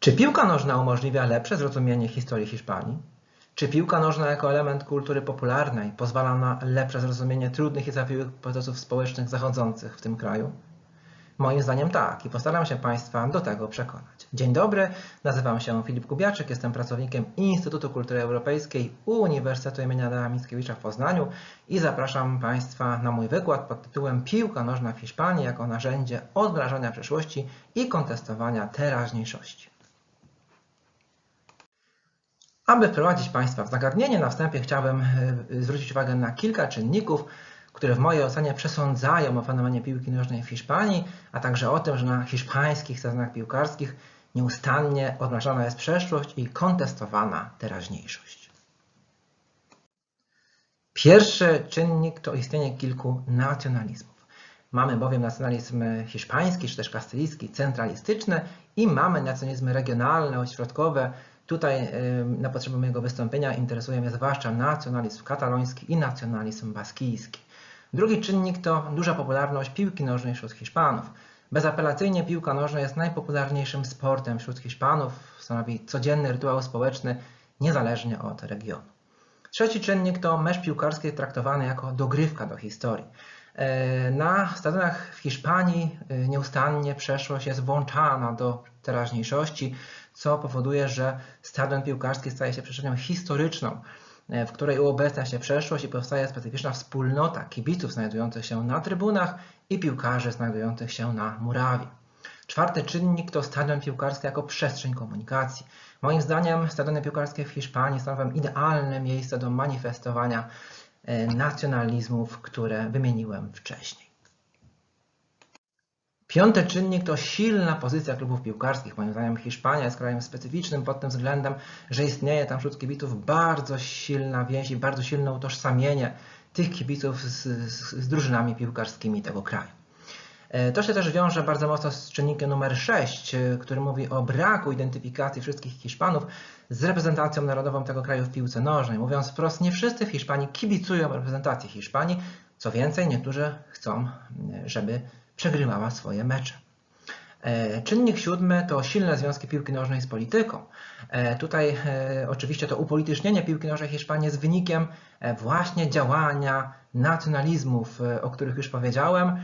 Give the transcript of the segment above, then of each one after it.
Czy piłka nożna umożliwia lepsze zrozumienie historii Hiszpanii? Czy piłka nożna jako element kultury popularnej pozwala na lepsze zrozumienie trudnych i zawiłych procesów społecznych zachodzących w tym kraju? Moim zdaniem tak i postaram się Państwa do tego przekonać. Dzień dobry, nazywam się Filip Kubiaczyk, jestem pracownikiem Instytutu Kultury Europejskiej Uniwersytetu im. Adama Mickiewicza w Poznaniu i zapraszam Państwa na mój wykład pod tytułem Piłka nożna w Hiszpanii jako narzędzie odmrażania przeszłości i kontestowania teraźniejszości. Aby wprowadzić Państwa w zagadnienie, na wstępie chciałbym e, zwrócić uwagę na kilka czynników, które w mojej ocenie przesądzają o fenomenie piłki nożnej w Hiszpanii, a także o tym, że na hiszpańskich sezonach piłkarskich nieustannie odmrażana jest przeszłość i kontestowana teraźniejszość. Pierwszy czynnik to istnienie kilku nacjonalizmów. Mamy bowiem nacjonalizm hiszpański, czy też kastylijski, centralistyczny i mamy nacjonalizmy regionalne, ośrodkowe, Tutaj na potrzeby mojego wystąpienia interesuje mnie zwłaszcza nacjonalizm kataloński i nacjonalizm baskijski. Drugi czynnik to duża popularność piłki nożnej wśród Hiszpanów. Bezapelacyjnie piłka nożna jest najpopularniejszym sportem wśród Hiszpanów, stanowi codzienny rytuał społeczny niezależnie od regionu. Trzeci czynnik to mecz piłkarski traktowany jako dogrywka do historii. E, na stadionach w Hiszpanii e, nieustannie przeszłość jest włączana do teraźniejszości co powoduje, że stadion piłkarski staje się przestrzenią historyczną, e, w której uobecnia się przeszłość i powstaje specyficzna wspólnota kibiców znajdujących się na trybunach i piłkarzy znajdujących się na murawie. Czwarty czynnik to stadion piłkarski jako przestrzeń komunikacji. Moim zdaniem stadiony piłkarskie w Hiszpanii stanowią idealne miejsce do manifestowania nacjonalizmów, które wymieniłem wcześniej. Piąty czynnik to silna pozycja klubów piłkarskich. Moim zdaniem Hiszpania jest krajem specyficznym pod tym względem, że istnieje tam wśród kibiców bardzo silna więź i bardzo silne utożsamienie tych kibiców z, z, z drużynami piłkarskimi tego kraju. E, to się też wiąże bardzo mocno z czynnikiem numer 6, e, który mówi o braku identyfikacji wszystkich Hiszpanów z reprezentacją narodową tego kraju w piłce nożnej. Mówiąc wprost, nie wszyscy w Hiszpanii kibicują reprezentacji Hiszpanii. Co więcej, niektórzy chcą, żeby przegrywała swoje mecze. E, czynnik siódmy to silne związki piłki nożnej z polityką. Tutaj oczywiście to upolitycznienie piłki nożnej Hiszpanii jest wynikiem właśnie działania nacjonalizmów, o których już powiedziałem.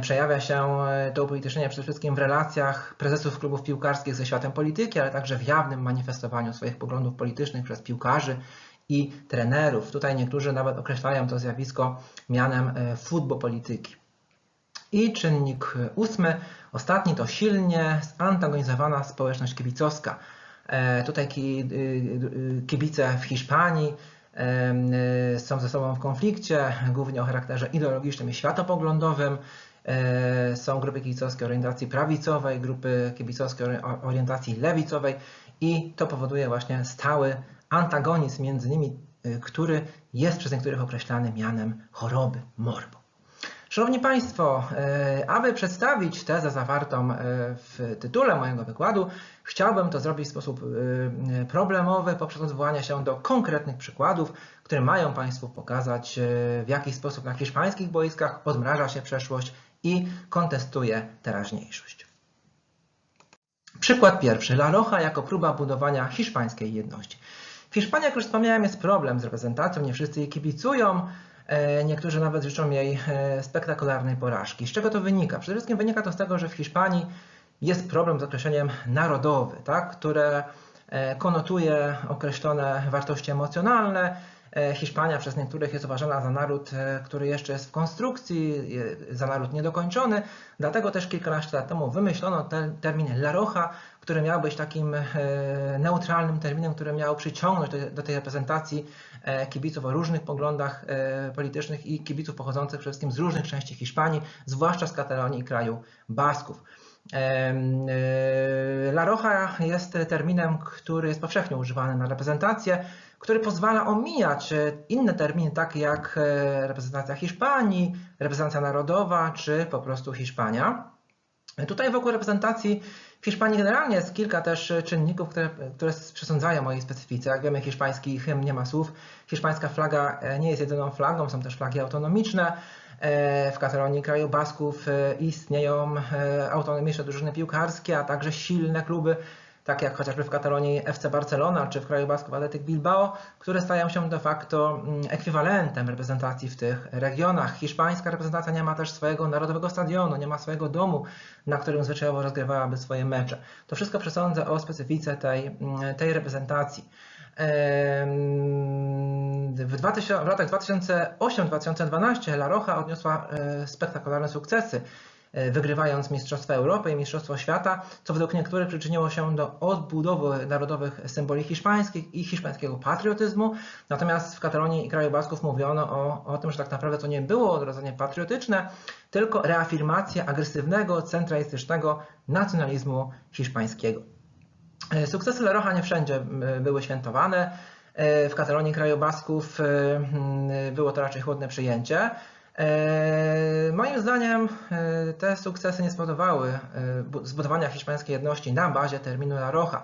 Przejawia się to upolitycznienie przede wszystkim w relacjach prezesów klubów piłkarskich ze światem polityki, ale także w jawnym manifestowaniu swoich poglądów politycznych przez piłkarzy i trenerów. Tutaj niektórzy nawet określają to zjawisko mianem futbopolityki. I czynnik ósmy, ostatni to silnie zantagonizowana społeczność kibicowska. E, tutaj kibice w Hiszpanii są ze sobą w konflikcie, głównie o charakterze ideologicznym i światopoglądowym. E, są grupy kibicowskie orientacji prawicowej, grupy kibicowskie orientacji lewicowej i to powoduje właśnie stały antagonizm między nimi, który jest przez niektórych określany mianem choroby, morbo. Szanowni Państwo, e, aby przedstawić tezę zawartą e, w tytule mojego wykładu, chciałbym to zrobić w sposób e, problemowy poprzez odwołanie się do konkretnych przykładów, które mają Państwu pokazać, w jaki sposób na hiszpańskich boiskach odmraża się przeszłość i kontestuje teraźniejszość. Przykład pierwszy. La Roja jako próba budowania hiszpańskiej jedności. W Hiszpanii, jak już wspomniałem, jest problem z reprezentacją, nie wszyscy jej kibicują, E, niektórzy nawet życzą jej e, spektakularnej porażki. Z czego to wynika? Przede wszystkim wynika to z tego, że w Hiszpanii jest problem z określeniem narodowy, tak? które e, konotuje określone wartości emocjonalne. Hiszpania przez niektórych jest uważana za naród, który jeszcze jest w konstrukcji, za naród niedokończony. Dlatego też kilkanaście lat temu wymyślono ten termin La Roja, który miał być takim neutralnym terminem, który miał przyciągnąć do tej reprezentacji E, kibiców o różnych poglądach e, politycznych i kibiców pochodzących przede wszystkim z różnych części Hiszpanii, zwłaszcza z Katalonii i kraju Basków. E, La Roja jest terminem, który jest powszechnie używany na reprezentację, który pozwala omijać inne terminy, takie jak reprezentacja Hiszpanii, reprezentacja narodowa czy po prostu Hiszpania. Tutaj wokół reprezentacji w Hiszpanii generalnie jest kilka też czynników, które, które przesądzają mojej specyfice. Jak wiemy, hiszpański hymn nie ma słów. Hiszpańska flaga e, nie jest jedyną flagą, są też flagi autonomiczne. E, w Katalonii, kraju Basków, e, istnieją autonomiczne drużyny piłkarskie, a także silne kluby tak jak chociażby w Katalonii FC Barcelona czy w kraju Basków Athletic Bilbao, które stają się de facto mm, ekwiwalentem reprezentacji w tych regionach. Hiszpańska reprezentacja nie ma też swojego narodowego stadionu, nie ma swojego domu, na którym zwyczajowo rozgrywałaby swoje mecze. To wszystko przesądza o specyfice tej, mm, tej reprezentacji. W, 2000, w latach 2008-2012 La Roja odniosła e, spektakularne sukcesy, wygrywając Mistrzostwa Europy i Mistrzostwo Świata, co według niektórych przyczyniło się do odbudowy narodowych symboli hiszpańskich i hiszpańskiego patriotyzmu. Natomiast w Katalonii i kraju Basków mówiono o, o tym, że tak naprawdę to nie było odrodzenie patriotyczne, tylko reafirmacja agresywnego, centralistycznego nacjonalizmu hiszpańskiego. E, sukcesy La Roja nie wszędzie były świętowane. E, w Katalonii kraju Basków e, było to raczej chłodne przyjęcie. Moim zdaniem te sukcesy nie spowodowały zbudowania hiszpańskiej jedności na bazie terminu La Roja.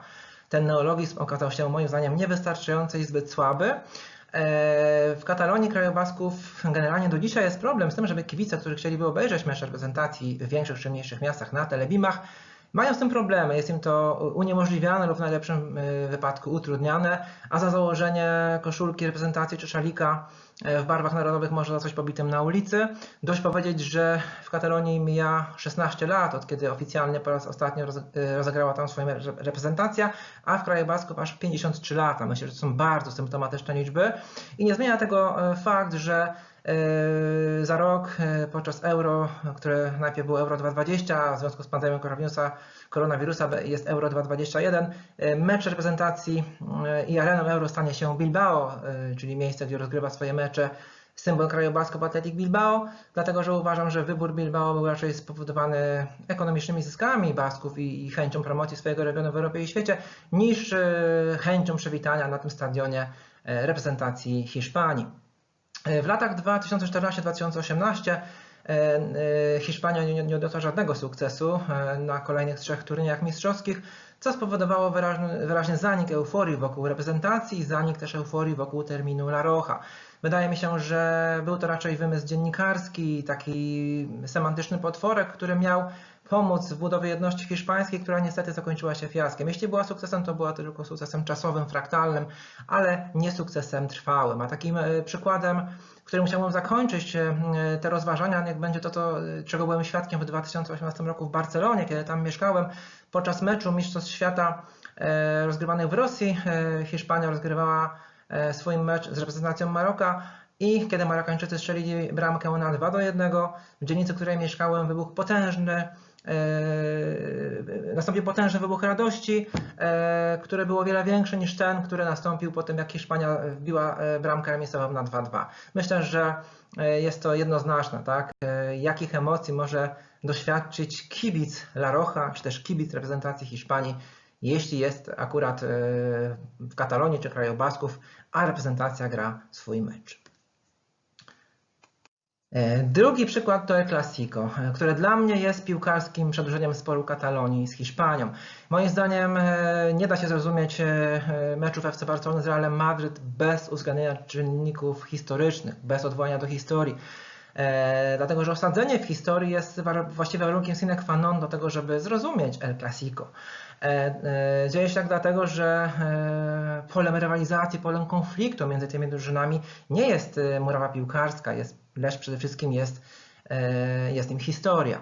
Ten neologizm okazał się moim zdaniem niewystarczający i zbyt słaby. W Katalonii kraju Basków generalnie do dzisiaj jest problem z tym, żeby kibice, którzy chcieliby obejrzeć mecz reprezentacji w większych czy mniejszych miastach na telebimach, mają z tym problemy, jest im to uniemożliwiane lub w najlepszym y, wypadku utrudniane, a za założenie koszulki, reprezentacji czy szalika y, w barwach narodowych można coś pobitym na ulicy. Dość powiedzieć, że w Katalonii mija 16 lat, od kiedy oficjalnie po raz ostatni y, rozegrała tam swoją reprezentacja, a w kraju Basków aż 53 lata. Myślę, że to są bardzo symptomatyczne liczby i nie zmienia tego fakt, że za rok yy, podczas euro, które najpierw było euro 2020, a w związku z pandemią koronawirusa, koronawirusa jest euro 2021, yy, mecz reprezentacji i areną euro stanie się Bilbao, czyli miejsce, gdzie rozgrywa swoje mecze symbol kraju Basków Athletic Bilbao, dlatego że uważam, że wybór Bilbao był raczej spowodowany ekonomicznymi zyskami Basków i, chęcią promocji swojego regionu w Europie i świecie, niż chęcią przywitania na tym stadionie reprezentacji Hiszpanii. E, w latach 2014-2018 e, e, Hiszpania nie, odniosła żadnego sukcesu na kolejnych trzech turniejach mistrzowskich, co spowodowało wyraźny, wyraźny zanik euforii wokół reprezentacji i zanik też euforii wokół terminu La Roja. Wydaje mi się, że był to raczej wymysł dziennikarski, taki semantyczny potworek, który miał pomóc w budowie jedności hiszpańskiej, która niestety zakończyła się fiaskiem. Jeśli była sukcesem, to była tylko sukcesem czasowym, fraktalnym, ale nie sukcesem trwałym. A takim e, przykładem, którym chciałbym zakończyć e, te rozważania, niech będzie to, to, czego byłem świadkiem w 2018 roku w Barcelonie, kiedy tam mieszkałem. Podczas meczu Mistrzostw Świata e, rozgrywanych w Rosji, Hiszpania rozgrywała swój mecz z reprezentacją Maroka. I kiedy Marokańczycy strzelili bramkę na 2 do 1, w dzielnicy, w której mieszkałem, wybuchł potężny E, nastąpił potężny wybuch radości, e, który był o wiele większy niż ten, który nastąpił po tym, jak Hiszpania wbiła e, bramkę remisową na 2-2. Myślę, że jest to jednoznaczne, tak? Jakich emocji może doświadczyć kibic La Roja, czy też kibic reprezentacji Hiszpanii, jeśli jest akurat w Katalonii czy kraju Basków, a reprezentacja gra swój mecz. E, drugi przykład to El Clasico, e, które dla mnie jest piłkarskim przedłużeniem sporu Katalonii z Hiszpanią. Moim zdaniem e, nie da się zrozumieć meczów FC Barcelony z Realem Madryt bez uwzględnienia czynników historycznych, bez odwołania do historii. Dlatego, że osadzenie w historii jest właściwie warunkiem sine qua non do tego, żeby zrozumieć El Clasico. Dzieje się tak dlatego, że polem rywalizacji, polem konfliktu między tymi drużynami nie jest murawa piłkarska, jest lecz przede wszystkim jest, e, jest nim historia.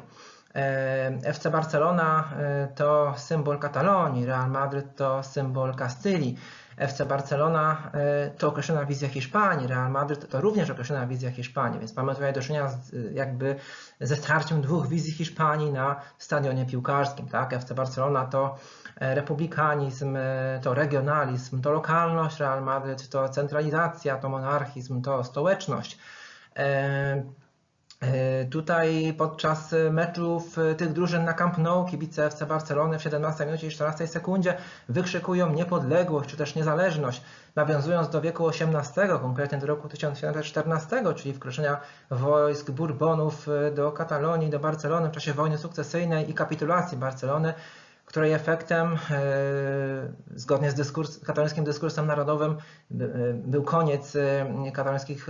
E, FC Barcelona e, to symbol Katalonii, Real Madryt to symbol Kastylii. FC Barcelona to określona wizja Hiszpanii, Real Madryt to również określona wizja Hiszpanii, więc mamy tutaj do czynienia z, jakby ze starciem dwóch wizji Hiszpanii na stadionie piłkarskim. Tak? FC Barcelona to republikanizm, to regionalizm, to lokalność, Real Madryt to centralizacja, to monarchizm, to stołeczność. E, e, tutaj podczas meczów tych drużyn na Camp Nou kibice FC Barcelony w 17 minucie i 14 sekundzie wykrzykują niepodległość czy też niezależność, nawiązując do wieku XVIII, konkretnie do roku 1714, czyli wkroczenia wojsk Bourbonów do Katalonii, do Barcelony w czasie wojny sukcesyjnej i kapitulacji Barcelony której efektem, e, zgodnie z dyskurs, katalońskim dyskursem narodowym, e, był koniec e, katalońskich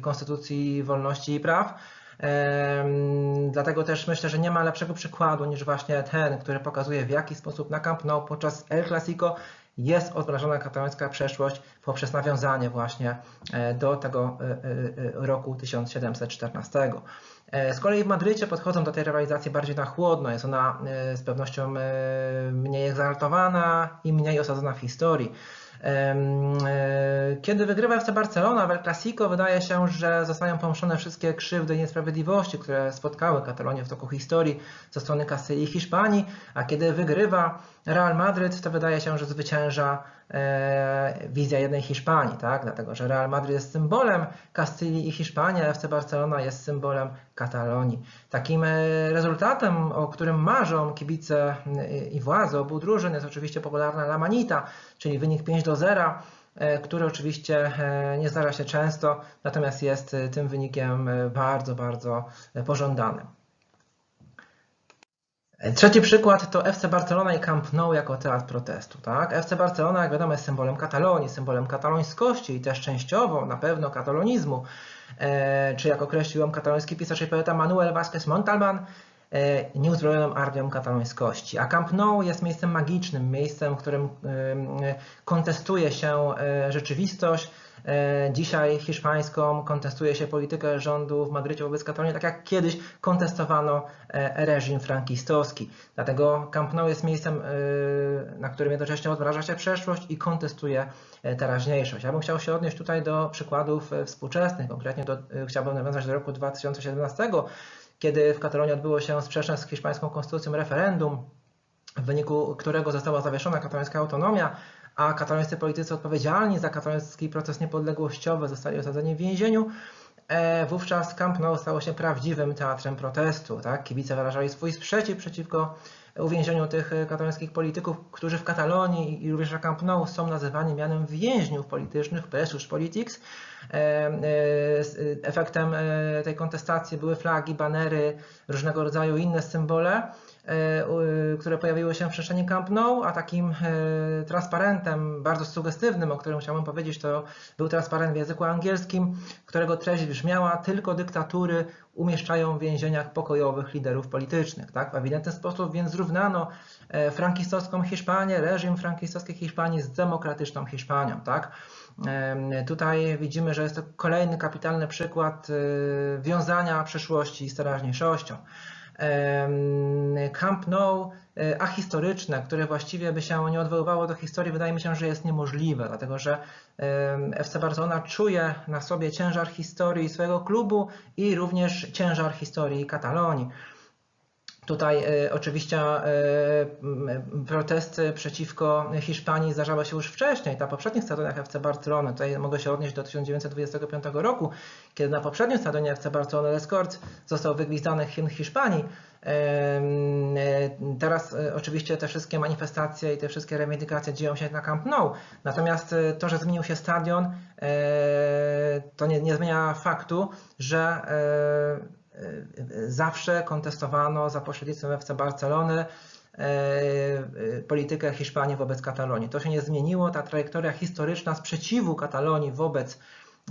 konstytucji wolności i praw. Dlatego też myślę, że nie ma lepszego przykładu niż właśnie ten, który pokazuje w jaki sposób na Camp Nou podczas El Clasico jest odmrażona katalońska przeszłość poprzez nawiązanie właśnie do tego roku 1714. E, Z kolei w Madrycie podchodzą do tej rywalizacji bardziej na chłodno. Jest ona e, z pewnością e, mniej egzaltowana i mniej osadzona w historii. Kiedy wygrywa FC Barcelona w El Clasico, wydaje się, że zostają pomuszone wszystkie krzywdy i niesprawiedliwości, które spotkały Katalonię w toku historii ze strony Kastylii i Hiszpanii, a kiedy wygrywa Real Madryt, to wydaje się, że zwycięża wizja jednej Hiszpanii, tak? dlatego że Real Madryt jest symbolem Kastylii i Hiszpanii, a FC Barcelona jest symbolem Katalonii. Takim e, rezultatem, o którym marzą kibice e, i władze obu drużyn jest oczywiście popularna La Manita, czyli wynik 5 do 0, e, który oczywiście e, nie zdarza się często, natomiast jest e, tym wynikiem e, bardzo, bardzo e, pożądanym. Trzeci przykład to FC Barcelona i Camp Nou jako teatr protestu. Tak? FC Barcelona, jak wiadomo, jest symbolem Katalonii, symbolem katalońskości i też częściowo na pewno katalonizmu, e, czy jak określił ją kataloński pisarz i poeta Manuel Vázquez Montalban, e, nieuzbrojoną armią katalońskości. A Camp Nou jest miejscem magicznym, miejscem, w którym kontestuje się e, rzeczywistość, Dzisiaj hiszpańską kontestuje się politykę rządu w Madrycie wobec Katalonii, tak jak kiedyś kontestowano e, reżim frankistowski. Dlatego Camp Nou jest miejscem, e, na którym jednocześnie odmraża się przeszłość i kontestuje e, teraźniejszość. Ja bym chciał się odnieść tutaj do przykładów e, współczesnych, konkretnie do, e, chciałbym nawiązać do roku 2017, kiedy w Katalonii odbyło się sprzeczne z hiszpańską konstytucją referendum, w wyniku którego została zawieszona katalońska autonomia, a katalońscy politycy odpowiedzialni za kataloński proces niepodległościowy zostali osadzeni w więzieniu. E, Wówczas Camp Nou stało się prawdziwym teatrem protestu. Tak? Kibice wyrażali swój sprzeciw przeciwko uwięzieniu tych e, katalońskich polityków, którzy w Katalonii i również na Camp Nou są nazywani mianem więźniów politycznych, presos politics. E, Efektem tej kontestacji były flagi, banery, różnego rodzaju inne symbole, które pojawiły się w przestrzeni Camp Nou, a takim e, transparentem bardzo sugestywnym, o którym chciałbym powiedzieć, to był transparent w języku angielskim, którego treść brzmiała tylko dyktatury umieszczają w więzieniach pokojowych liderów politycznych. Tak? W ewidentny sposób więc zrównano e, frankistowską Hiszpanię, reżim frankistowskiej Hiszpanii z demokratyczną Hiszpanią. Tak? Tutaj widzimy, że jest to kolejny kapitalny przykład e, wiązania przeszłości z teraźniejszością. Camp Nou e, ahistoryczne, które właściwie by się nie odwoływało do historii, wydaje mi się, że jest niemożliwe, dlatego że FC Barcelona czuje na sobie ciężar historii swojego klubu i również ciężar historii Katalonii. Tutaj e, oczywiście e, protesty przeciwko Hiszpanii zdarzały się już wcześniej, na poprzednich stadionach FC Barcelony. Tutaj mogę się odnieść do 1925 roku, kiedy na poprzednim stadionie FC Barcelony Les Corts został wygwizdany hymn Hiszpanii. E, Teraz oczywiście te wszystkie manifestacje i te wszystkie reivindykacje dzieją się na Camp Nou. Natomiast to, że zmienił się stadion, to nie, nie zmienia faktu, że zawsze kontestowano za pośrednictwem FC Barcelony e, politykę Hiszpanii wobec Katalonii. To się nie zmieniło. Ta trajektoria historyczna sprzeciwu Katalonii wobec,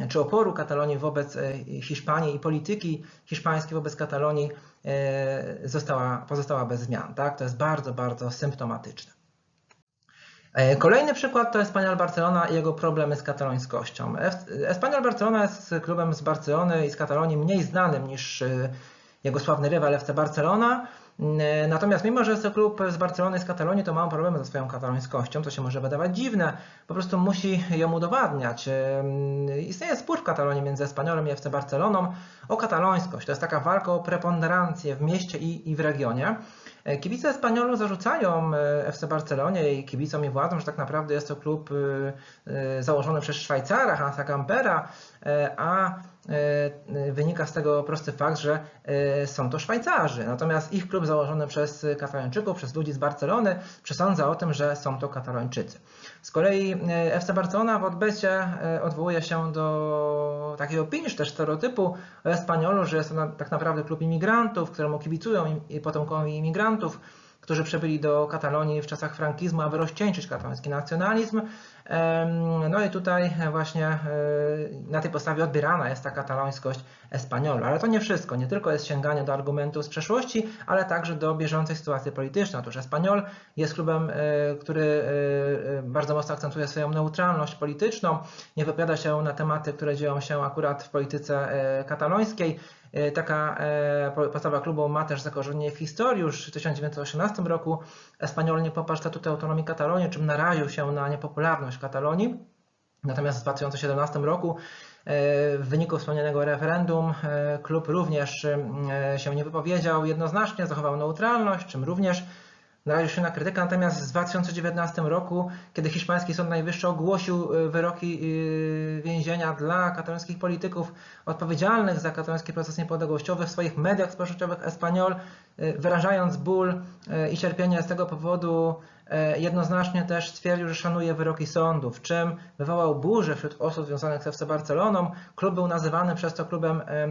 czy oporu Katalonii wobec e, Hiszpanii i polityki hiszpańskiej wobec Katalonii e, została, pozostała bez zmian. Tak? To jest bardzo, bardzo symptomatyczne. E, Kolejny przykład to Espanyol Barcelona i jego problemy z katalońskością. Espanyol Barcelona jest klubem z Barcelony i z Katalonii mniej znanym niż e, jego sławny rywal FC Barcelona. E, Natomiast mimo, że jest to klub z Barcelony i z Katalonii, to ma problemy ze swoją katalońskością, co się może wydawać dziwne. Po prostu musi ją udowadniać. Istnieje spór w Katalonii między Espanyolem i FC Barceloną o katalońskość. To jest taka walka o preponderancję w mieście i w regionie. E, Kibice Espanyolu zarzucają e, FC Barcelonie i kibicom i władzom, że tak naprawdę jest to klub e, założony przez Szwajcara, Hansa Campera, e, a wynika z tego prosty fakt, że e, są to Szwajcarzy. Natomiast ich klub założony przez Katalończyków, przez ludzi z Barcelony przesądza o tym, że są to Katalończycy. Z kolei e, FC Barcelona w odbycie e, odwołuje się do takiej opinii, czy też stereotypu o Espanyolu, że jest to tak naprawdę klub imigrantów, któremu kibicują potomkowie imigrantów, którzy przybyli do Katalonii w czasach frankizmu, aby rozcieńczyć kataloński nacjonalizm. No i tutaj właśnie e, na tej podstawie odbierana jest ta katalońskość Espanyolu. Ale to nie wszystko. Nie tylko jest sięganie do argumentów z przeszłości, ale także do bieżącej sytuacji politycznej. Otóż Espanyol jest klubem, e, który e, bardzo mocno akcentuje swoją neutralność polityczną, nie wypowiada się na tematy, które dzieją się akurat w polityce e, katalońskiej. E, Taka e, podstawa klubu ma też zakorzenienie w historii. Już w 1918 roku Espanyol nie poparł statutu autonomii Katalonii, czym naraził się na niepopularność Katalonii. Natomiast w 2017 roku e, w wyniku wspomnianego referendum e, klub również e, się nie wypowiedział jednoznacznie, zachował neutralność, czym również naraził się na krytykę. Natomiast w 2019 roku, kiedy hiszpański Sąd Najwyższy ogłosił wyroki więzienia dla katalońskich polityków odpowiedzialnych za kataloński proces niepodległościowy w swoich mediach społecznościowych Espanyol, e, wyrażając ból i cierpienie z tego powodu, jednoznacznie też stwierdził, że szanuje wyroki sądów, czym wywołał burzę wśród osób związanych z FC Barceloną. Klub był nazywany przez to klubem e,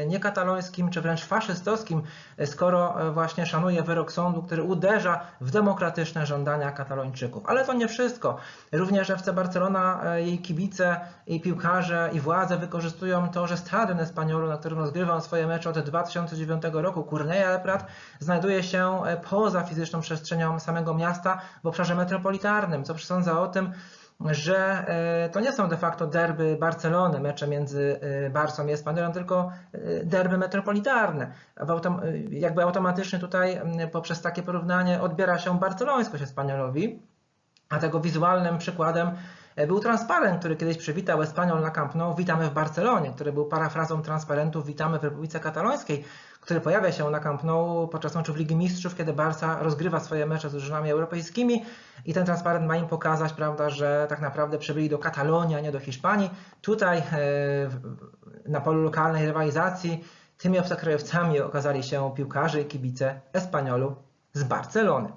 e, niekatalońskim, czy wręcz faszystowskim, e, skoro e, właśnie szanuje wyrok sądu, który uderza w demokratyczne żądania katalończyków. Ale to nie wszystko. Również FC Barcelona, e, jej kibice i piłkarze i władze wykorzystują to, że stadion Espanyolu, na którym rozgrywał swoje mecze od 2009 roku, del Prat, znajduje się e, poza fizyczną przestrzenią samego miasta w obszarze metropolitarnym, co przesądza o tym, że e, to nie są de facto derby Barcelony, mecze między e, Barcą i Espanyolem, tylko e, derby metropolitarne. Jakby automatycznie tutaj poprzez takie porównanie odbiera się barcelońskość Espanyolowi, a tego wizualnym przykładem był transparent, który kiedyś przywitał Espanyol na Camp Nou, witamy w Barcelonie, który był parafrazą transparentu witamy w Republice Katalońskiej, który pojawia się na Camp Nou podczas meczów Ligi Mistrzów, kiedy Barca rozgrywa swoje mecze z drużynami europejskimi i ten transparent ma im pokazać, prawda, że tak naprawdę przybyli do Katalonii, a nie do Hiszpanii. Tutaj e, na polu lokalnej rywalizacji tymi obcokrajowcami okazali się piłkarze i kibice Espanyolu z Barcelony.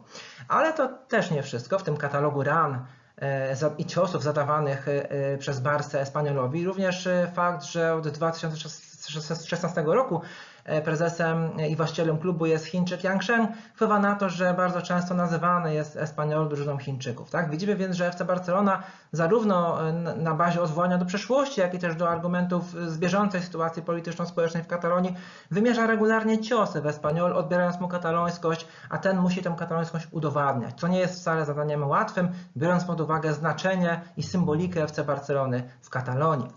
Ale to też nie wszystko. W tym katalogu ran e, i ciosów zadawanych e, e, przez Barce Espanyolowi. Również e, fakt, że od 2016 roku e, prezesem i właścicielem klubu jest Chińczyk Yang Sheng, wpływa na to, że bardzo często nazywany jest Espanyol drużyną Chińczyków. Tak? Widzimy więc, że FC Barcelona zarówno e, na- bazie odwołania do przeszłości, jak i też do argumentów z bieżącej sytuacji polityczno-społecznej w Katalonii wymierza regularnie ciosy w Espanyol, odbierając mu katalońskość, a ten musi tę katalońskość udowadniać, co nie jest wcale zadaniem łatwym, biorąc pod uwagę znaczenie i symbolikę FC Barcelony w Katalonii.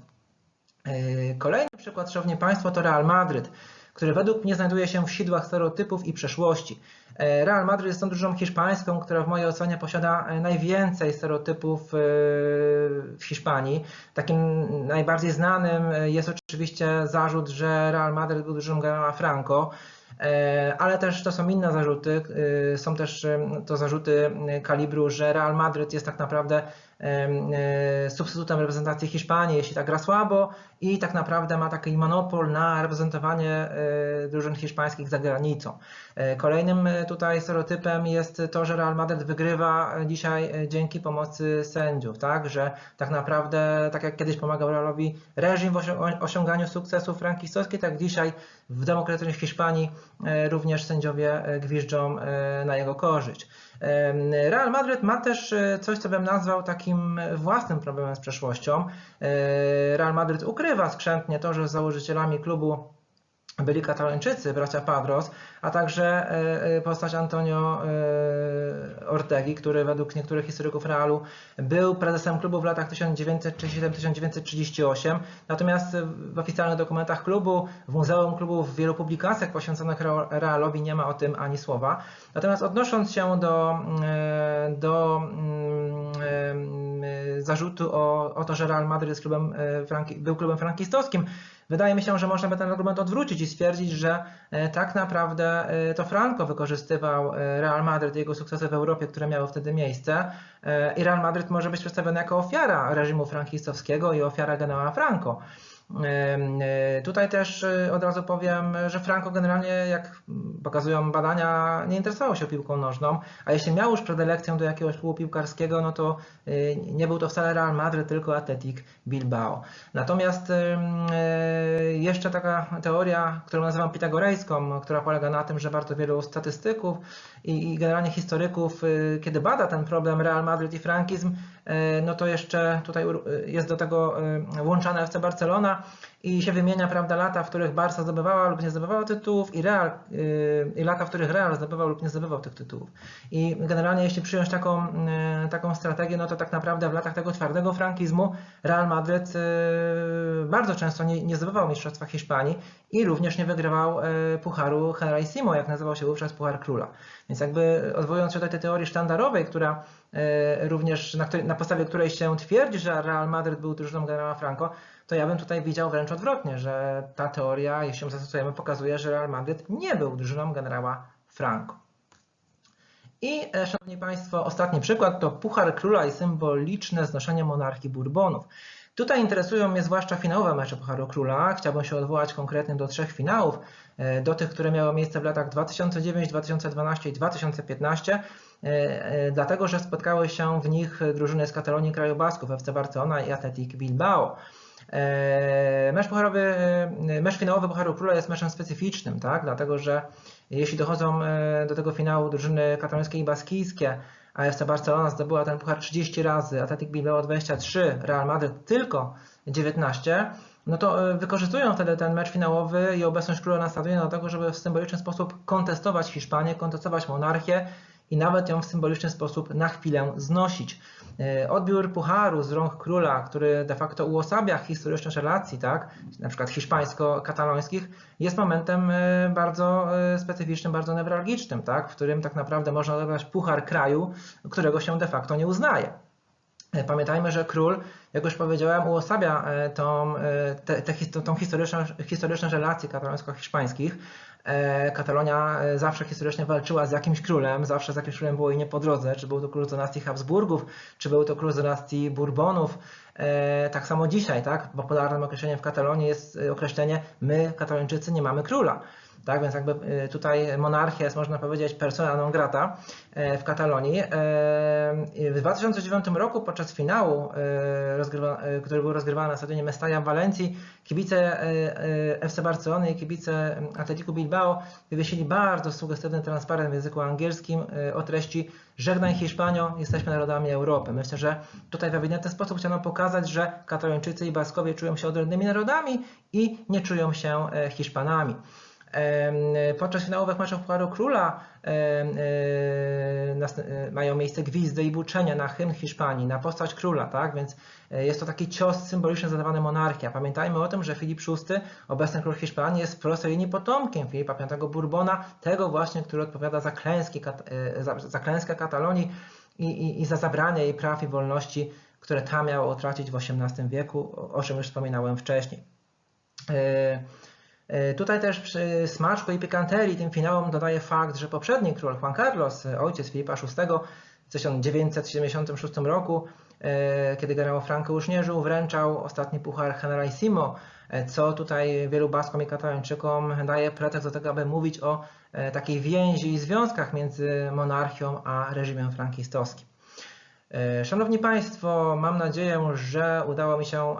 Yy, Kolejny przykład, Szanowni Państwo, to Real Madryt, który według mnie znajduje się w sidłach stereotypów i przeszłości. Yy, Real Madryt jest tą drużyną hiszpańską, która w mojej ocenie posiada e, najwięcej stereotypów yy, w Hiszpanii. Takim najbardziej znanym e, jest oczywiście zarzut, że Real Madryt był drużyną Generala Franco. E, Ale też to są inne zarzuty. e, Są też e, to zarzuty e, kalibru, że Real Madryt jest tak naprawdę e, substytutem reprezentacji Hiszpanii, jeśli tak gra słabo i tak naprawdę ma taki monopol na reprezentowanie e, drużyn hiszpańskich za granicą. E, Kolejnym e, tutaj stereotypem jest to, że Real Madryt wygrywa dzisiaj e, dzięki pomocy sędziów, tak? Że tak naprawdę, tak jak kiedyś pomagał Realowi reżim w osią- osiąganiu sukcesów frankistowskich, tak dzisiaj w demokratycznej Hiszpanii e, również sędziowie e, gwiżdżą e, na jego korzyść. Real Madryt ma też e, coś, co bym nazwał takim własnym problemem z przeszłością. E, Real Madryt ukrywa skrzętnie to, że założycielami klubu byli katalończycy, bracia Padros, a także e, e, postać Antonio e, Ortegi, który według niektórych historyków Realu był prezesem klubu w latach 1937-1938. Natomiast w oficjalnych dokumentach klubu, w muzeum klubu, w wielu publikacjach poświęconych Re- Realowi nie ma o tym ani słowa. Natomiast odnosząc się do, do mm, e, zarzutu o, o to, że Real jest klubem, był klubem frankistowskim, Wydaje mi się, że można by ten argument odwrócić i stwierdzić, że e, tak naprawdę e, to Franco wykorzystywał e, Real Madryt i jego sukcesy w Europie, które miały wtedy miejsce i Real Madryt może być przedstawiony jako ofiara reżimu frankistowskiego i ofiara generała Franco. E, Tutaj też e, od razu powiem, że Franco generalnie, jak pokazują badania, nie interesował się piłką nożną, a jeśli miał już predylekcję do jakiegoś klubu piłkarskiego, no to e, nie był to wcale Real Madrid, tylko Athletic Bilbao. Natomiast jeszcze taka teoria, którą nazywam pitagorejską, która polega na tym, że bardzo wielu statystyków i, generalnie historyków, kiedy bada ten problem Real Madrid i frankizm, no to jeszcze tutaj jest do tego e, włączana FC Barcelona i się wymienia prawda, lata, w których Barca zdobywała lub nie zdobywała tytułów i, Real, y, i lata, w których Real zdobywał lub nie zdobywał tych tytułów. I generalnie jeśli przyjąć taką, y, taką strategię, no to tak naprawdę w latach tego twardego frankizmu Real Madryt y, bardzo często nie, nie zdobywał Mistrzostwa Hiszpanii i również nie wygrywał Pucharu Generalissimo, jak nazywał się wówczas Puchar Króla. Więc jakby odwołując się do tej teorii sztandarowej, która również na, na podstawie której się twierdzi, że Real Madryt był drużyną generała Franco, to ja bym tutaj widział wręcz odwrotnie, że ta teoria, jeśli ją zastosujemy, pokazuje, że Real Madrid nie był drużyną generała Franco. I e, Szanowni Państwo, ostatni przykład to Puchar Króla i symboliczne znoszenie monarchii Bourbonów. Tutaj interesują mnie zwłaszcza finałowe mecze Pucharu Króla. Chciałbym się odwołać konkretnie do trzech finałów, e, do tych, które miały miejsce w latach 2009, 2012 i 2015, e, dlatego że spotkały się w nich drużyny z Katalonii Kraju Basków, FC Barcelona i Athletic Bilbao. E, Mecz, pucharowy, e, mecz finałowy Pucharu Króla jest meczem specyficznym, tak? dlatego że jeśli dochodzą e, do tego finału drużyny katalońskie i baskijskie, a FC Barcelona zdobyła ten puchar 30 razy, Athletic Bilbao 23, Real Madrid tylko 19, no to wykorzystują wtedy ten mecz finałowy i obecność króla na stadionie do tego, żeby w symboliczny sposób kontestować Hiszpanię, kontestować monarchię i nawet ją w symboliczny sposób na chwilę znosić. E, Odbiór pucharu z rąk króla, który de facto uosabia historyczność relacji, tak, na przykład hiszpańsko-katalońskich, jest momentem e, bardzo e, specyficznym, bardzo newralgicznym, tak, w którym tak naprawdę można odebrać puchar kraju, którego się de facto nie uznaje. E, Pamiętajmy, że król, jak już powiedziałem, uosabia e, tą, e, te, te, tą historyczną, historyczne relacje katalońsko-hiszpańskich. Katalonia zawsze historycznie walczyła z jakimś królem, zawsze z jakimś królem było jej nie po drodze, czy był to król z dynastii Habsburgów, czy był to król z dynastii Bourbonów. Tak samo dzisiaj, tak? Popularnym określeniem w Katalonii jest określenie my, Katalończycy, nie mamy króla. Tak, więc jakby y, tutaj monarchia jest, można powiedzieć, persona non grata e, w Katalonii. E, W 2009 roku podczas finału, e, który był rozgrywany na stadionie Mestalla w Walencji, kibice FC Barcelony i kibice Atletico Bilbao wywiesili bardzo sugestywny transparent w języku angielskim o treści Żegnaj Hiszpanio, jesteśmy narodami Europy. Myślę, że tutaj w ewidentny sposób chciano pokazać, że Katalończycy i Baskowie czują się odrębnymi narodami i nie czują się Hiszpanami. Podczas finałowych meczów Pucharu Króla e, e, mają miejsce gwizdy i buczenia na hymn Hiszpanii, na postać króla, tak? Więc e, jest to taki cios symboliczny zadawany monarchii. A Pamiętajmy o tym, że Filip VI, obecny król Hiszpanii, jest prostej linii potomkiem Filipa V Bourbona, tego właśnie, który odpowiada za, klęski, za, klęskę Katalonii i, i, i za zabranie jej praw i wolności, które ta miała utracić w XVIII wieku, o czym już wspominałem wcześniej. E, Tutaj też smaczku i pikanterii tym finałom dodaje fakt, że poprzedni król Juan Carlos, e, ojciec Filipa VI, w 1976 roku, e, kiedy generał Franco już nie żył, wręczał ostatni puchar Generalissimo, co tutaj wielu Baskom i Katalończykom daje pretekst do tego, aby mówić o takiej więzi i związkach między monarchią a reżimem frankistowskim. Szanowni Państwo, mam nadzieję, że udało mi się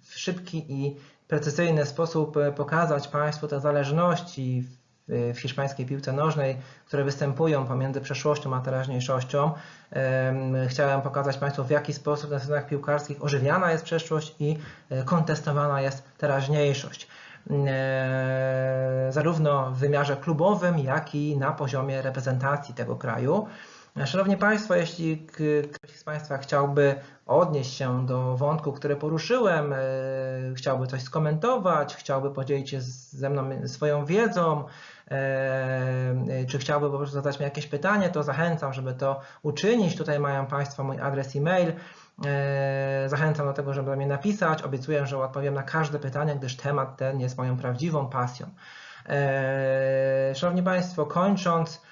w szybki i precyzyjny sposób e, pokazać Państwu te zależności w, w hiszpańskiej piłce nożnej, które występują pomiędzy przeszłością a teraźniejszością. Em, Chciałem pokazać Państwu, w jaki sposób na scenach piłkarskich ożywiana jest przeszłość i e, kontestowana jest teraźniejszość. E, Zarówno w wymiarze klubowym, jak i na poziomie reprezentacji tego kraju. Szanowni Państwo, jeśli ktoś z Państwa chciałby odnieść się do wątku, który poruszyłem, e, chciałby coś skomentować, chciałby podzielić się ze mną swoją wiedzą, e, czy chciałby po prostu zadać mi jakieś pytanie, to zachęcam, żeby to uczynić. Tutaj mają Państwo mój adres e-mail. E, Zachęcam do tego, żeby do mnie napisać. Obiecuję, że odpowiem na każde pytanie, gdyż temat ten jest moją prawdziwą pasją. E, Szanowni Państwo, kończąc e,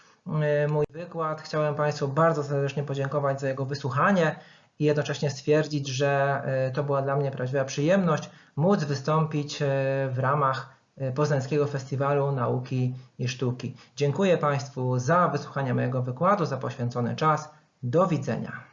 mój wykład, chciałem Państwu bardzo serdecznie podziękować za jego wysłuchanie i jednocześnie stwierdzić, że e, to była dla mnie prawdziwa przyjemność móc wystąpić e, w ramach e, Poznańskiego Festiwalu Nauki i Sztuki. Dziękuję Państwu za wysłuchanie mojego wykładu, za poświęcony czas. Do widzenia.